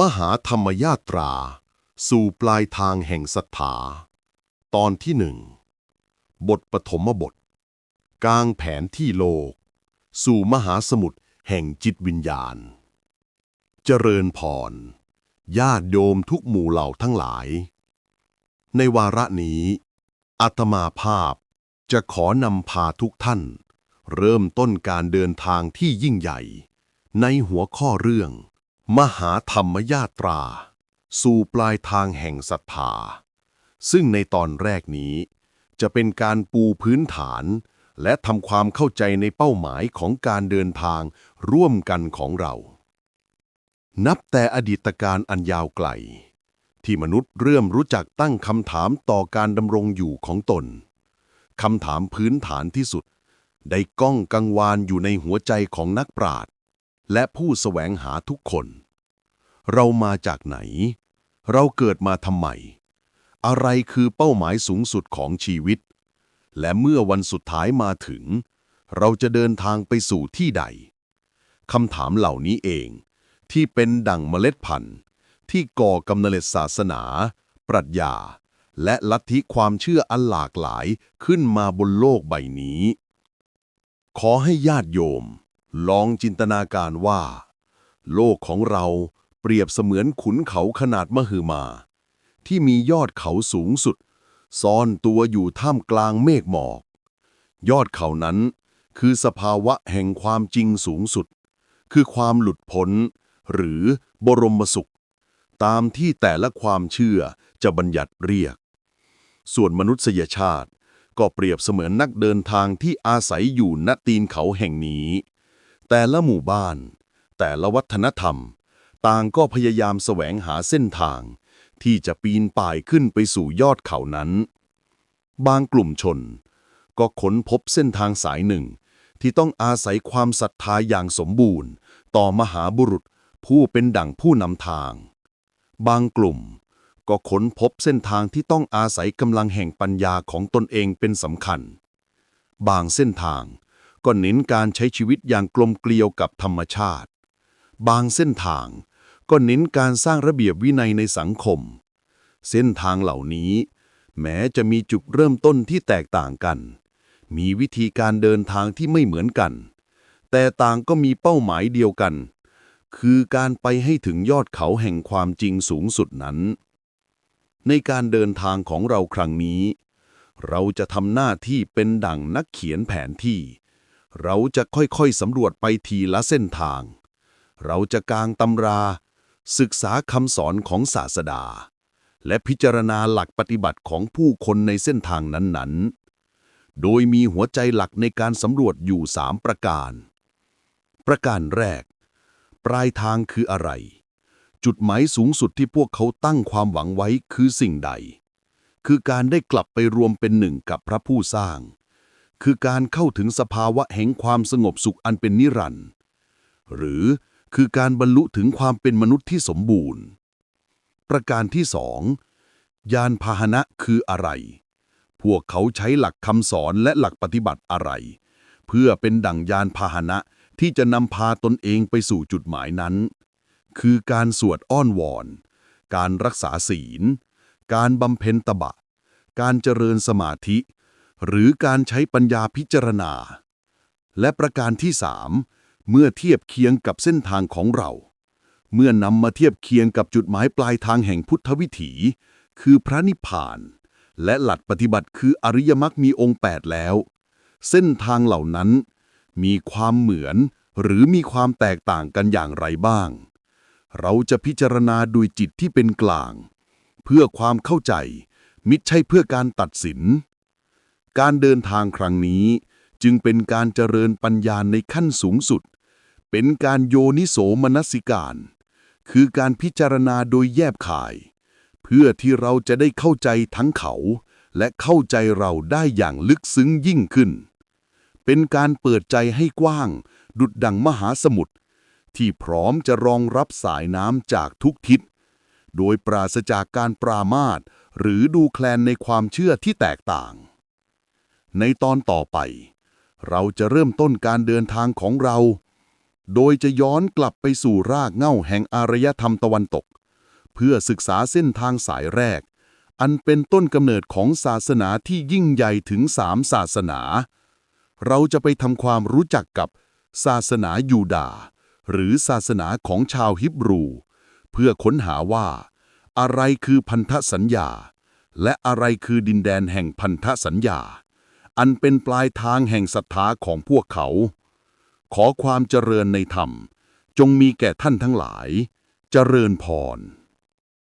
มหาธรรมยาตรา สู่ปลายทางแห่งศรัทธา ตอนที่หนึ่ง บทปฐมบท กลางแผนที่โลก สู่มหาสมุทรแห่งจิตวิญญาณ เจริญพร ญาติโยมทุกหมู่เหล่าทั้งหลาย ในวาระนี้อาตมาภาพจะขอนำพาทุกท่าน เริ่มต้นการเดินทางที่ยิ่งใหญ่ ในหัวข้อเรื่อง มหาธรรมยาตรา สู่ปลายทางแห่งศรัทธา ซึ่งในตอนแรกนี้ จะเป็นการปูพื้นฐาน และทำความเข้าใจในเป้าหมายของการเดินทางร่วมกันของเรา นับแต่อดีตการอันยาวไกล ที่มนุษย์เริ่มรู้จักตั้งคำถามต่อการดำรงอยู่ของตนคำถามพื้นฐานที่สุด ได้ก้องกังวานอยู่ในหัวใจของนักปราชญ์ และผู้แสวงหาทุกคน เรามาจากไหน เราเกิดมาทำไม อะไรคือเป้าหมายสูงสุดของชีวิต และเมื่อวันสุดท้ายมาถึง เราจะเดินทางไปสู่ที่ใดคำถามเหล่านี้เอง ที่เป็นดั่งเมล็ดพันธุ์ ที่ก่อกำเนิดศาสนา ปรัชญา และลัทธิความเชื่ออันหลากหลายขึ้นมาบนโลกใบนี้ ขอให้ญาติโยม ลองจินตนาการว่า โลกของเราเปรียบเสมือนขุนเขาขนาดมหึมา ที่มียอดเขาสูงสุด ซ่อนตัวอยู่ท่ามกลางเมฆหมอก ยอดเขานั้นคือสภาวะแห่งความจริงสูงสุด คือความหลุดพ้น หรือบรมสุข ตามที่แต่ละความเชื่อจะบัญญัติเรียก ส่วนมนุษยชาติก็เปรียบเสมือนนักเดินทางที่อาศัยอยู่ณตีนเขาแห่งนี้ แต่ละหมู่บ้าน แต่ละวัฒนธรรม ต่างก็พยายามแสวงหาเส้นทาง ที่จะปีนป่ายขึ้นไปสู่ยอดเขานั้น บางกลุ่มชน ก็ค้นพบเส้นทางสายหนึ่ง ที่ต้องอาศัยความศรัทธาอย่างสมบูรณ์ ต่อมหาบุรุษผู้เป็นดั่งผู้นำทาง บางกลุ่มก็ค้นพบเส้นทางที่ต้องอาศัยกำลังแห่งปัญญาของตนเองเป็นสำคัญ บางเส้นทาง ก็เน้นการใช้ชีวิตอย่างกลมเกลียวกับธรรมชาติ บางเส้นทางก็เน้นการสร้างระเบียบวินัยในสังคม เส้นทางเหล่านี้ แม้จะมีจุดเริ่มต้นที่แตกต่างกัน มีวิธีการเดินทางที่ไม่เหมือนกัน แต่ต่างก็มีเป้าหมายเดียวกัน คือการไปให้ถึงยอดเขาแห่งความจริงสูงสุดนั้น ในการเดินทางของเราครั้งนี้ เราจะทำหน้าที่เป็นดั่งนักเขียนแผนที่ เราจะค่อยๆสำรวจไปทีละเส้นทาง เราจะกางตำรา ศึกษาคำสอนของศาสดา และพิจารณาหลักปฏิบัติของผู้คนในเส้นทางนั้นๆ โดยมีหัวใจหลักในการสำรวจอยู่สามประการ ประการแรก ปลายทางคืออะไร จุดหมายสูงสุดที่พวกเขาตั้งความหวังไว้คือสิ่งใด คือการได้กลับไปรวมเป็นหนึ่งกับพระผู้สร้าง คือการเข้าถึงสภาวะแห่งความสงบสุขอันเป็นนิรันดร์หรือคือการบรรลุถึงความเป็นมนุษย์ที่สมบูรณ์ ประการที่สองยานพาหนะคืออะไร พวกเขาใช้หลักคำสอนและหลักปฏิบัติอะไร เพื่อเป็นดั่งยานพาหนะที่จะนำพาตนเองไปสู่จุดหมายนั้น คือการสวดอ้อนวอน การรักษาศีล การบำเพ็ญตบะ การเจริญสมาธิ หรือการใช้ปัญญาพิจารณา และประการที่สามเมื่อเทียบเคียงกับเส้นทางของเรา เมื่อนำมาเทียบเคียงกับจุดหมายปลายทางแห่งพุทธวิถี คือพระนิพพาน และหลักปฏิบัติคืออริยมรรคมีองค์ 8 แล้ว เส้นทางเหล่านั้น มีความเหมือนหรือมีความแตกต่างกันอย่างไรบ้าง เราจะพิจารณาโดยจิตที่เป็นกลาง เพื่อความเข้าใจ มิใช่เพื่อการตัดสิน การเดินทางครั้งนี้ จึงเป็นการเจริญปัญญาในขั้นสูงสุด เป็นการโยนิโสมนสิการ คือการพิจารณาโดยแยบขาย เพื่อที่เราจะได้เข้าใจทั้งเขา และเข้าใจเราได้อย่างลึกซึ้งยิ่งขึ้น เป็นการเปิดใจให้กว้าง ดุดดังมหาสมุทรที่พร้อมจะรองรับสายน้ำจากทุกทิศ โดยปราศจากการปรามาสหรือดูแคลนในความเชื่อที่แตกต่าง ในตอนต่อไป เราจะเริ่มต้นการเดินทางของเรา โดยจะย้อนกลับไปสู่รากเหง้าแห่งอารยธรรมตะวันตก เพื่อศึกษาเส้นทางสายแรก อันเป็นต้นกำเนิดของศาสนาที่ยิ่งใหญ่ถึงสามศาสนา เราจะไปทำความรู้จักกับศาสนายูดาห์หรือศาสนาของชาวฮิบรู เพื่อค้นหาว่า อะไรคือพันธสัญญา และอะไรคือดินแดนแห่งพันธสัญญา อันเป็นปลายทางแห่งศรัทธาของพวกเขา ขอความเจริญในธรรม จงมีแก่ท่านทั้งหลาย เจริญพร